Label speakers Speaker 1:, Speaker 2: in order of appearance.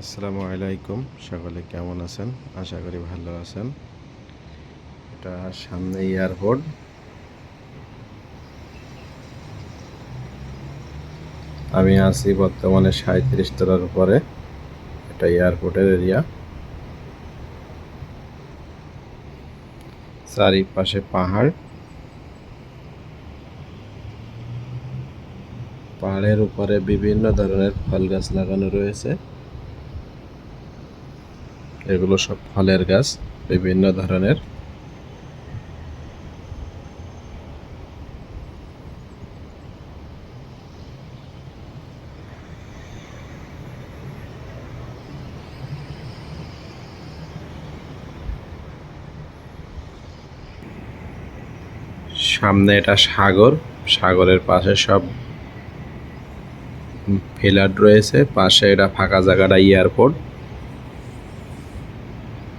Speaker 1: আসসালামু আলাইকুম। সকলে কেমন আছেন? আশা করি ভালো আছেন। এটা সামনে এয়ারপোর্ট। আমি আছি বর্তমানে সাঁত্রিশ তলার উপরে। এটা এয়ারপোর্টের এরিয়া। চারিপাশে পাহাড়। পাহাড়ের উপরে বিভিন্ন ধরনের ফল গাছ লাগানো রয়েছে। এগুলো সব ফলের গাছ, বিভিন্ন ধরনের। সামনে এটা সাগর, সাগরের পাশে সব ফিলার রয়েছে, পাশে এটা ফাঁকা জায়গাটা এয়ারপোর্ট